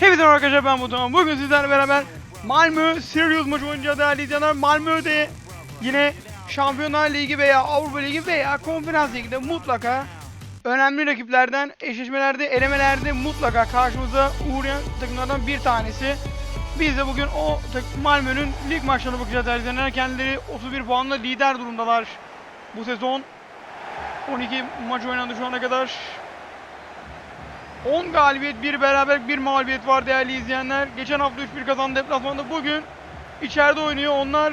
Hepinize arkadaşlar ben Batuhan. Bugün sizlerle beraber Malmö Sirius maçı oynayacağız değerli izleyenler. Malmö'de yine Şampiyonlar Ligi veya Avrupa Ligi veya Konferans Ligi'de mutlaka önemli rakiplerden eşleşmelerde, elemelerde mutlaka karşımıza uğrayan takımlardan bir tanesi. Biz de bugün o Malmö'nün lig maçlarına bakacağız değerli izleyenler. Kendileri 31 puanla lider durumdalar bu sezon. 12 maç oynandı şu ana kadar. 10 galibiyet, bir beraber bir mağlubiyet var değerli izleyenler. Geçen hafta 3-1 kazandı deplasmanda. Bugün içeride oynuyor. Onlar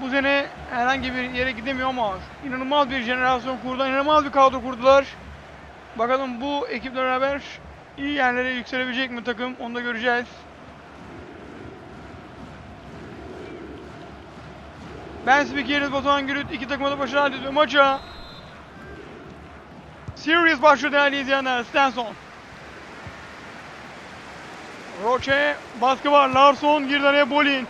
bu sene herhangi bir yere gidemiyor ama inanılmaz bir jenerasyon kurdular. inanılmaz bir kadro kurdular. Bakalım bu ekiple beraber iyi yerlere yükselebilecek mi takım? Onu da göreceğiz. Ben spikeriz Batuhan Gürüt. iki takıma da başarılar diliyorum. Maça Series başlıyor değerli izleyenler. Stenson. Roche baskı var. Larson girdi araya Bolin.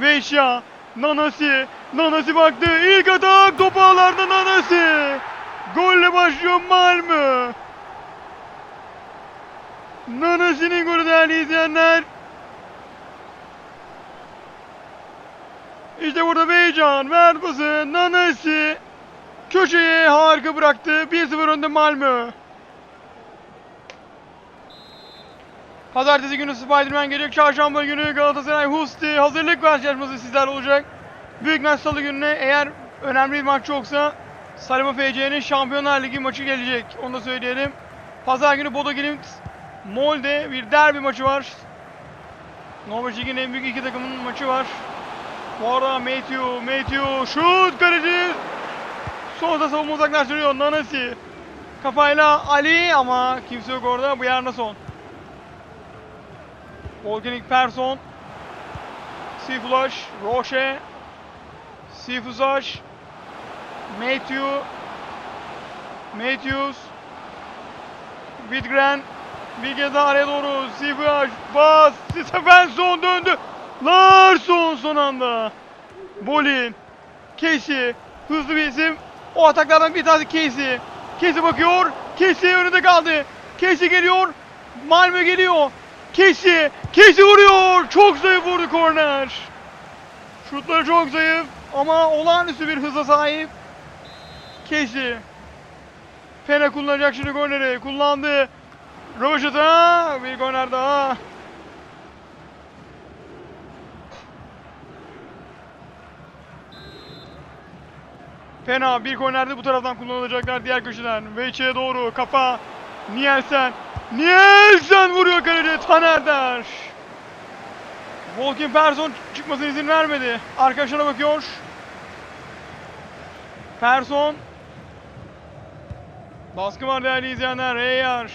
Veşya. Nanasi. Nanasi baktı. İlk atak. Topu ağlarda Nanasi. Golle başlıyor Malmö. Nanasi'nin golü değerli izleyenler. İşte burada Beycan. Ver pası. Nanasi. Köşeye harika bıraktı. 1-0 önde Malmö. Pazartesi günü Spider-Man gelecek. Çarşamba günü Galatasaray Husti. Hazırlık karşılaşması sizler olacak. Büyük maç salı gününe eğer önemli bir maç yoksa Sarıma FC'nin Şampiyonlar Ligi maçı gelecek. Onu da söyleyelim. Pazar günü Bodo Glimt Molde bir derbi maçı var. Norveç Ligi'nin en büyük iki takımın maçı var. Bu arada Matthew, Matthew şut kaleci Sonunda savunma uzaklaştırıyor Nanasi. Kafayla Ali ama kimse yok orada. Bu yarına son. Volkanik Persson. Sifulaş. Roche. Sifuzaş. Matthew. Matthews. Widgren. Bir kez daha araya doğru. Sifulaş. Bas. Svensson döndü. Larsson son anda. Bolin. Casey. Hızlı bir isim. O ataklardan bir tanesi Casey. Casey bakıyor. Casey önünde kaldı. Casey geliyor. Malmö geliyor. Casey. Casey vuruyor. Çok zayıf vurdu korner. Şutları çok zayıf ama olağanüstü bir hıza sahip. Casey. Pena kullanacak şimdi korneri. Kullandı. Rojata. Bir korner daha. Fena bir kornerde bu taraftan kullanılacaklar diğer köşeden. Ve içeri doğru kafa. Nielsen. Nielsen vuruyor kaleci Taner'der. Volkin Persson çıkmasına izin vermedi. Arkadaşlarına bakıyor. Persson. Baskı var değerli izleyenler. Eyyar.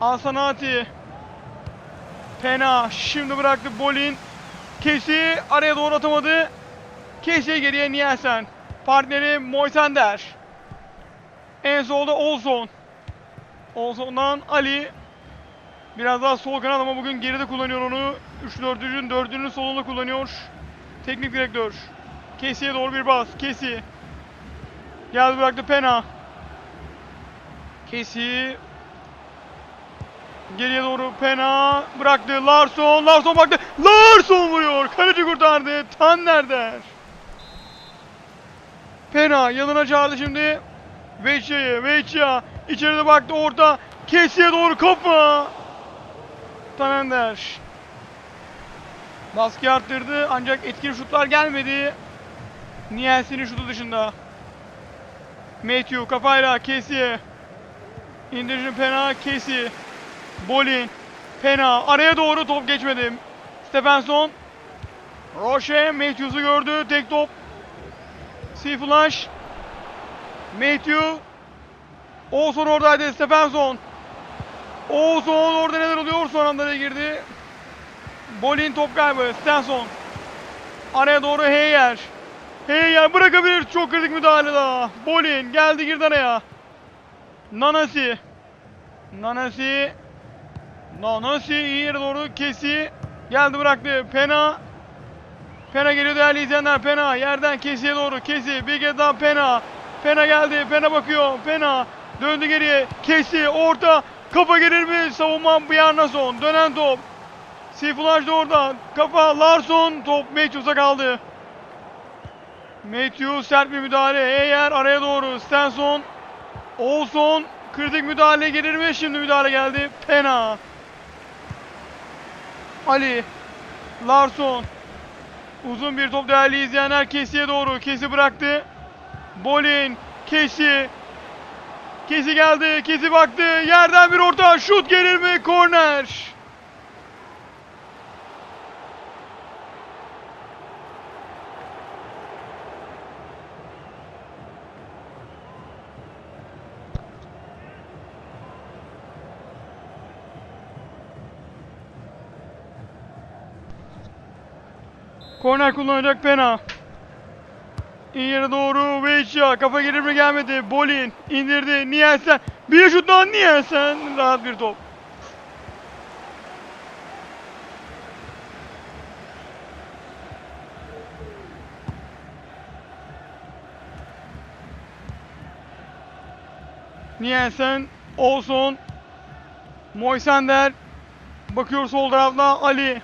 Asanati. Pena. Şimdi bıraktı Bolin. Kesi araya doğru atamadı. Kesi geriye Nielsen. Partneri Moisander. En solda Olson. Olson'dan Ali. Biraz daha sol kanat ama bugün geride kullanıyor onu. 3-4'ünün 4'ünün solunda kullanıyor. Teknik direktör. Kesi'ye doğru bir bas. Kesi. Geldi bıraktı Pena. Kesi. Geriye doğru Pena bıraktı. Larson. Larson baktı. Larson vuruyor. Kaleci kurtardı. Tanner'der. Pena yanına çağırdı şimdi. Vecchia'yı. Vecchia içeride baktı orta. Kesiye doğru kafa. Tanender. Baskı arttırdı ancak etkili şutlar gelmedi. Nielsen'in şutu dışında. Matthew kafayla Kesiye. İndirişin Pena Kesi. Bolin. Pena araya doğru top geçmedi. Stephenson. Roche Matthews'u gördü. Tek top. Seaflash. Matthew. Oğuzhan oradaydı. Stephenson. Oğuzhan orada neler oluyor? Son anda da girdi. Bolin top kaybı. Stenson. Araya doğru Heyer. Heyer bırakabilir. Çok kritik müdahale daha. Bolin geldi girdi araya. Nanasi. Nanasi. Nanasi iyi yere doğru kesi. Geldi bıraktı. Pena. Pena geliyor değerli izleyenler. Pena yerden kesiye doğru. Kesi. Bir kez daha Pena. Pena geldi. Pena bakıyor. Pena. Döndü geriye. Kesi. Orta. Kafa gelir mi? Savunma Bjarnason. Dönen top. Seyfulaj da orada. Kafa Larsson. Top Matthews'a kaldı. Matthews sert bir müdahale. Eğer araya doğru. Stenson. Olson. Kritik müdahale gelir mi? Şimdi müdahale geldi. Pena. Ali. Larsson. Uzun bir top değerli izleyenler Kesi'ye doğru. Kesi bıraktı. Bolin. Kesi. Kesi geldi. Kesi baktı. Yerden bir orta. Şut gelir mi? Korner. Korner kullanacak Pena. İyi yere doğru Veyçya kafa gelir mi gelmedi. Bolin indirdi. Nielsen. Bir şuttan Nielsen. Rahat bir top. Nielsen. Olson. Moisander. Bakıyor sol tarafta Ali.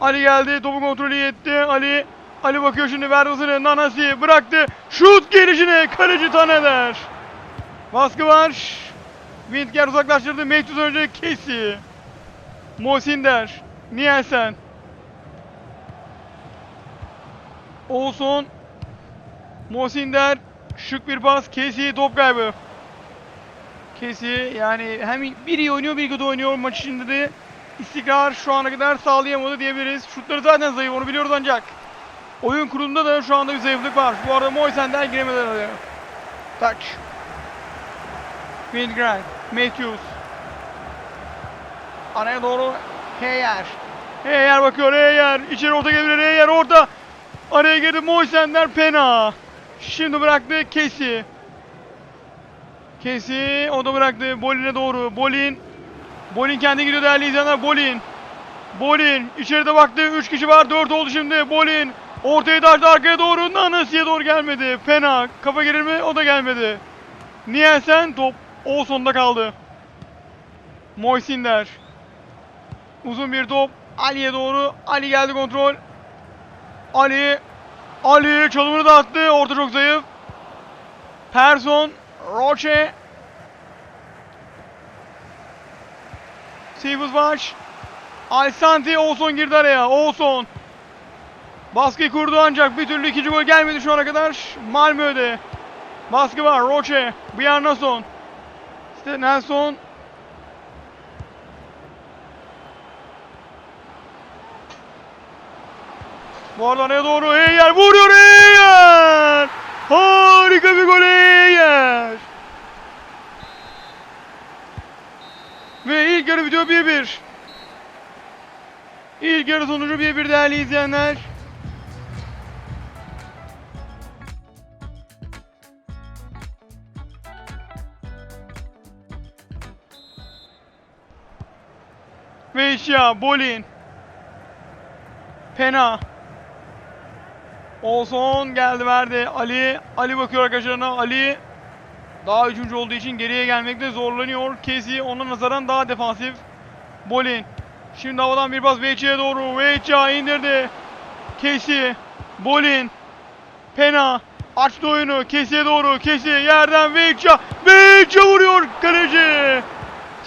Ali geldi. Topu kontrolü etti. Ali Ali bakıyor şimdi ver hızını. Nanasi bıraktı. Şut gelişine kaleci Taneler. Baskı var. Windger uzaklaştırdı. Mektus önce Kesi. Mosinder. Nielsen. Olson. Mosinder. Şık bir pas. Kesi top kaybı. Kesi yani hem bir iyi oynuyor bir kötü oynuyor maç içinde de istikrar şu ana kadar sağlayamadı diyebiliriz. Şutları zaten zayıf onu biliyoruz ancak. Oyun kurulunda da şu anda bir zayıflık var. Bu arada Moisen'den giremeden alıyor. Touch. Windgren. Matthews. Araya doğru Heyer. Heyer bakıyor Heyer. İçeri orta gelebilir Heyer orta. Araya girdi Moisen'den Pena. Şimdi bıraktı Kesi. Kesi o da bıraktı Bolin'e doğru. Bolin. Bolin kendi gidiyor değerli izleyenler. Bolin. Bolin içeride baktı. 3 kişi var. 4 oldu şimdi. Bolin. Ortaya taştı arkaya doğru. Nanasi'ye doğru gelmedi. Fena. Kafa gelir mi? O da gelmedi. Nielsen top Olson'da kaldı. Moisinder. Uzun bir top. Ali'ye doğru. Ali geldi kontrol. Ali. Ali çalımını da attı. Orta çok zayıf. Person. Roche. Sivus var. Alsanti Olson girdi araya. Olson. Baskı kurdu ancak bir türlü ikinci gol gelmedi şu ana kadar. Malmö'de. Baskı var. Roche. Bjarnason. İşte Nelson. Bu arada araya doğru Eyer vuruyor Eyer. Harika bir gol Eyer. Ve ilk yarı bitiyor 1-1. İlk yarı sonucu 1-1 değerli izleyenler. Veşya, Bolin. Pena. Olson geldi verdi. Ali. Ali bakıyor arkadaşlarına. Ali daha üçüncü olduğu için geriye gelmekte zorlanıyor. Kesi ona nazaran daha defansif. Bolin. Şimdi havadan bir pas Veyça'ya doğru. Veyça indirdi. Kesi. Bolin. Pena. Açtı oyunu. Kesi'ye doğru. Kesi yerden Veyça. Veyça vuruyor kaleci.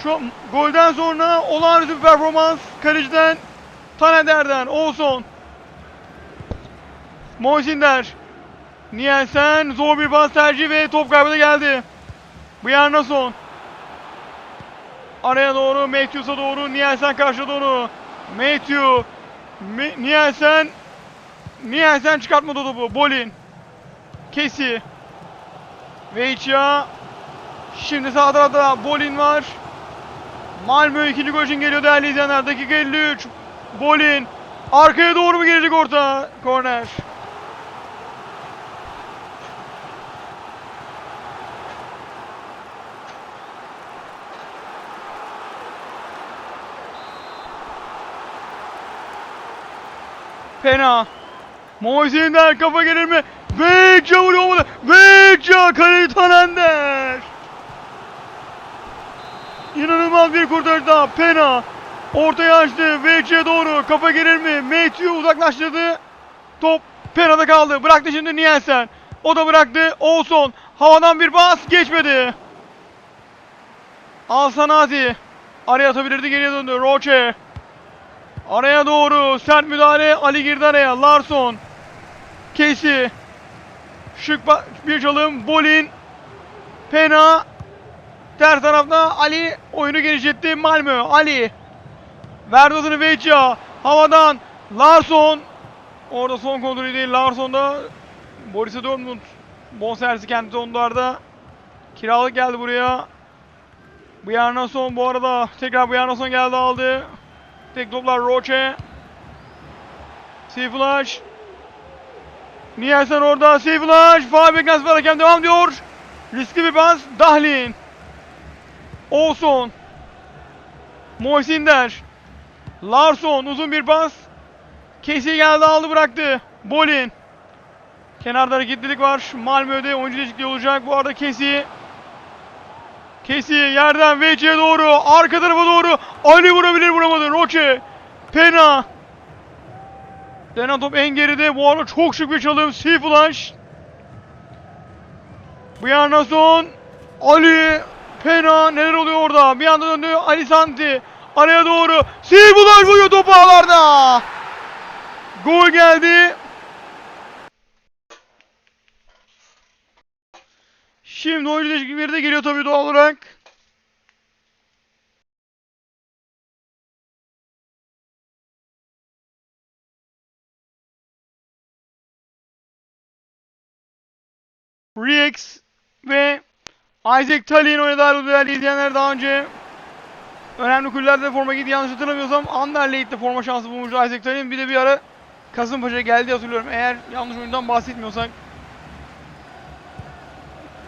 Şu golden sonra olağanüstü bir performans kaleciden Taneder'den Olson Moisinder Nielsen zor bir pas tercih ve top kaybı da geldi. Bjarnason Araya doğru Matthews'a doğru Nielsen karşı doğru. Matthew Mi- Nielsen Nielsen çıkartmadı topu. Bolin Kesi Veyçia Şimdi sağ tarafta Bolin var Malmö ikinci gol için geliyor değerli izleyenler. Dakika 53. Bolin. Arkaya doğru mu gelecek orta? Korner. Pena. Moisin'den kafa gelir mi? Vekça vuruyor mu? Vekça kaleci Tanender. İnanılmaz bir kurtarış daha. Pena. Ortaya açtı. VC'ye doğru. Kafa gelir mi? Matthew uzaklaştırdı. Top Pena'da kaldı. Bıraktı şimdi Nielsen. O da bıraktı. Olson. Havadan bir pas. Geçmedi. Alsanati. Araya atabilirdi. Geriye döndü. Roche. Araya doğru. Sert müdahale. Ali girdi araya. Larson. Casey. Şık bir çalım. Bolin. Pena. Ters tarafta Ali oyunu genişletti. Malmö. Ali. Verdi hızını Vecchia. Havadan. Larson. Orada son kontrolü değil. Larson'da Borussia Dortmund bonservisi kendi onlarda. Kiralık geldi buraya. Bjarnason bu arada tekrar Bjarnason geldi aldı. Tek toplar Roche. Seyfulaş. Nielsen orada. Faal beklentisi var. Hakem devam diyor. Riskli bir pas. Dahlin. Olson. Moisinder. Larson uzun bir pas. Casey geldi aldı bıraktı. Bolin. Kenarda hareketlilik var. Malmö'de oyuncu değişikliği olacak. Bu arada Casey. Casey yerden Veci'ye doğru. Arka tarafa doğru. Ali vurabilir vuramadı. Roche. Pena. Denen top en geride. Bu arada çok şık bir çalım. Sea Flash. Bjarnason. Ali. Pena. Neler oluyor orada? Bir anda döndü. Ali Santi. Araya doğru. Flash vuruyor topu ağlarda. Gol geldi. Şimdi oyuncu değişiklikleri de geliyor tabii doğal olarak. Rix ve Isaac Talley'in oynadığı değerli izleyenler daha önce. Önemli kulüplerde forma giydi yanlış hatırlamıyorsam. Anderlecht'te forma şansı bulmuştu Isaac Talley'in bir de bir ara Kasımpaşa geldi hatırlıyorum. Eğer yanlış oyundan bahsetmiyorsak.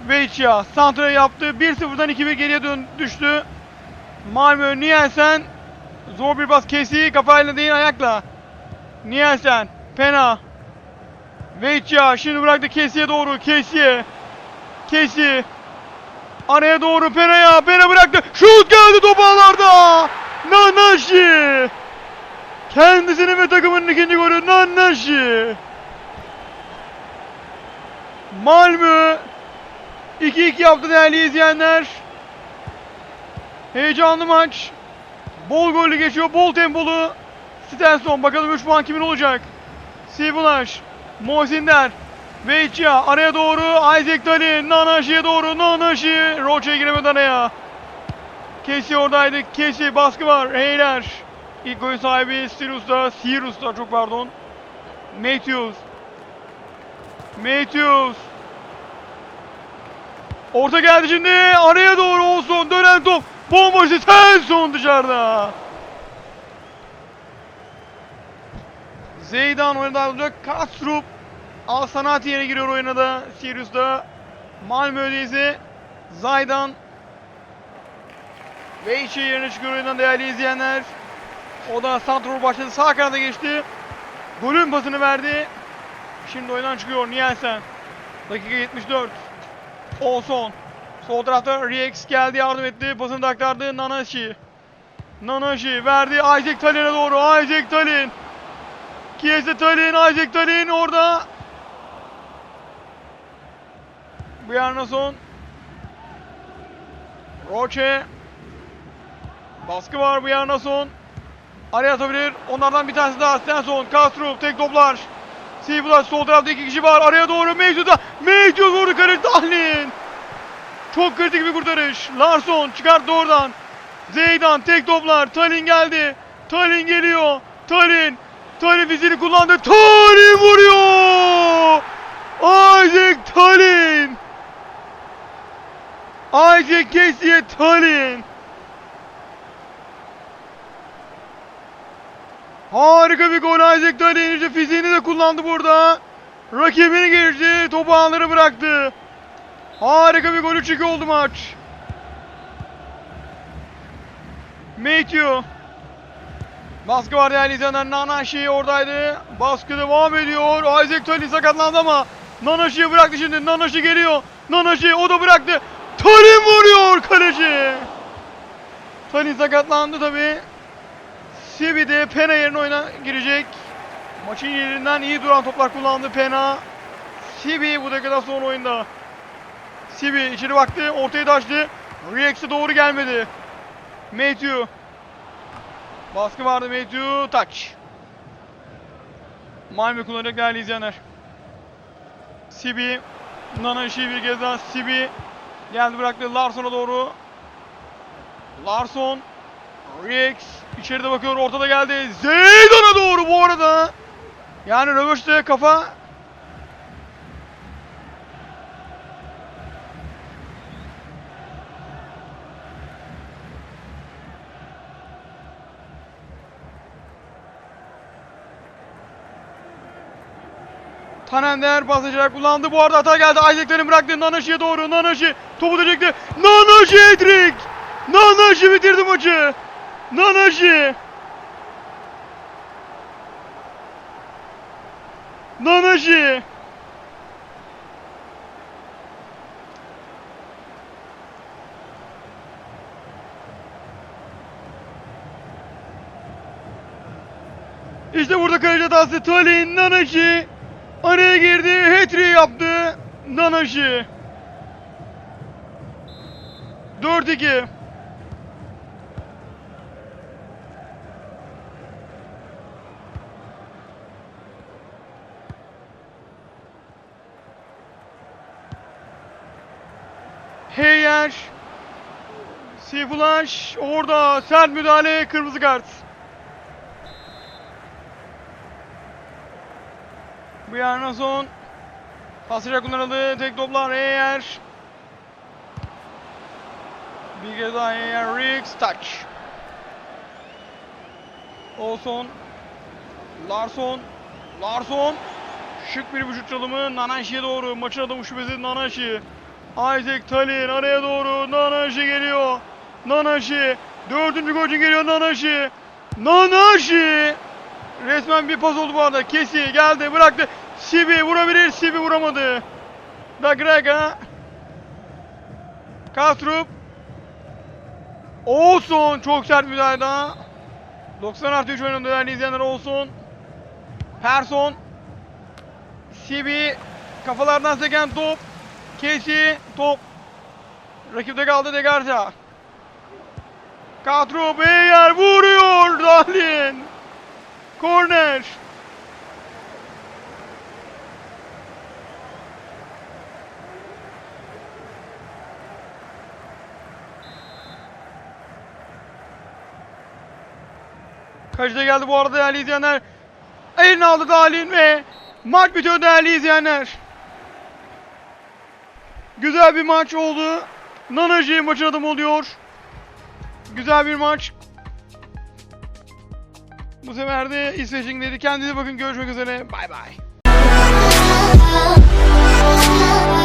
Vecchia santra yaptı. 1-0'dan 2-1 geriye dön düştü. Malmö Nielsen. Zor bir pas kesi kafayla değil ayakla. Nielsen Pena. Vecchia şimdi bıraktı Kesi'ye doğru Kesi Kesi Araya doğru Pena'ya Pena bıraktı. Şut geldi top ağlarda. Nanashi Kendisinin ve takımının ikinci golü Nanashi Malmö 2-2 yaptı değerli izleyenler. Heyecanlı maç. Bol gollü geçiyor bol tempolu. Stenson bakalım 3 puan kimin olacak? Sivulaş Mohsinler Vecchia araya doğru Isaac Dali Nanashi'ye doğru Nanashi Roche'ye giremedi araya. Kesi oradaydı Kesi baskı var Heyler. İlk golü sahibi Sirus'ta Sirus'ta çok pardon. Matthews. Matthews. Orta geldi şimdi araya doğru olsun dönen top. Bomboş Svensson dışarıda. Zeydan oyunda olacak Kastrup Al Sanati yere giriyor oyuna da Sirius'ta Malmö'de ise Zaydan ve içi yerine çıkıyor oyundan değerli izleyenler. O da Santrfor başladı sağ kanada geçti. Golün pasını verdi. Şimdi oyundan çıkıyor Nielsen. Dakika 74. Olson. Sol tarafta Riex geldi yardım etti. Pasını da aktardı Nanashi. Nanashi verdi Isaac Tallin'e doğru. Isaac Tallin. Kiese Tallin, Isaac Tallin orada. Bjarnason. Roche. Baskı var Bjarnason. Araya atabilir. Onlardan bir tanesi daha. Stenson, Castro, tek toplar. Sivulaş sol tarafta iki kişi var. Araya doğru Mevcut'a. Mevcut vurdu kaleci Tahlin. Çok kritik bir kurtarış. Larson çıkarttı oradan. Zeydan tek toplar. Talin geldi. Talin geliyor. Talin. Talin fizini kullandı. Talin vuruyor. Isaac Talin. Isaac Casey'e Talin. Harika bir gol Isaac Talin. İşte fiziğini de kullandı burada. Rakibini geçti. Topu ağları bıraktı. Harika bir gol 3-2 oldu maç. Matthew. Baskı var değerli izleyenler. Nanashi oradaydı. Baskı devam ediyor. Isaac Talin sakatlandı ama Nanashi'yi bıraktı şimdi. Nanashi geliyor. Nanashi o da bıraktı. Talin vuruyor kaleci. Tallinn sakatlandı tabi. Sibi de Pena yerine oyuna girecek. Maçın yerinden iyi duran toplar kullandı Pena. Sibi bu dakikadan sonra oyunda. Sibi içeri baktı, ortaya taştı. Rex'e doğru gelmedi. Matthew. Baskı vardı Matthew. Touch. Malmö kullanacak değerli izleyenler. Sibi. Nana işi bir kez daha Sibi. Geldi bıraktı Larsson'a doğru. Larsson. Rex. içeride bakıyor ortada geldi. Zeydan'a doğru bu arada. Yani röveşte kafa. Tanender basacak kullandı. Bu arada hata geldi. Isaac'lerin bıraktı. Nanaşi'ye doğru. Nanaşi topu da çekti. Nanaşi etrik. Nanaşi bitirdi maçı. Nanaşi. Nanaşi. İşte burada kaleci hatası Tallinn Nanaşi araya girdi hat yaptı. Nanaşi 4-2 Heyer Sifulaş orada. Sert müdahale kırmızı kart. Bu yarına son. Pasıca kullanıldı. Tek toplar Heyer. Bir kez daha Heyer Riggs. Touch. Olson. Larson. Larson. Şık bir vücut çalımı Nanaşi'ye doğru. Maçın adamı şubesi Nanaşi. Isaac Tallinn araya doğru. Nanaşi geliyor. Nanaşi. Dördüncü golcü geliyor Nanaşi. Nanaşi. Resmen bir pas oldu bu arada. Kesi geldi bıraktı. Sibi vurabilir. Sibi vuramadı. Dagrega. Kastrup. Olsun. Çok sert müdahale daha. 90 artı 3 oynadı değerli izleyenler olsun. Person. Sibi. Kafalardan seken top. Kesi. Top. Rakipte kaldı Degarta. Kadro Beyer vuruyor Dalin. Korner. Kaçta geldi bu arada değerli izleyenler. Elini aldı Dalin ve maç bitiyor değerli izleyenler. Güzel bir maç oldu. Nanaji maçın adım oluyor. Güzel bir maç. Bu sefer de İsveç'in Kendinize bakın. Görüşmek üzere. Bay bay.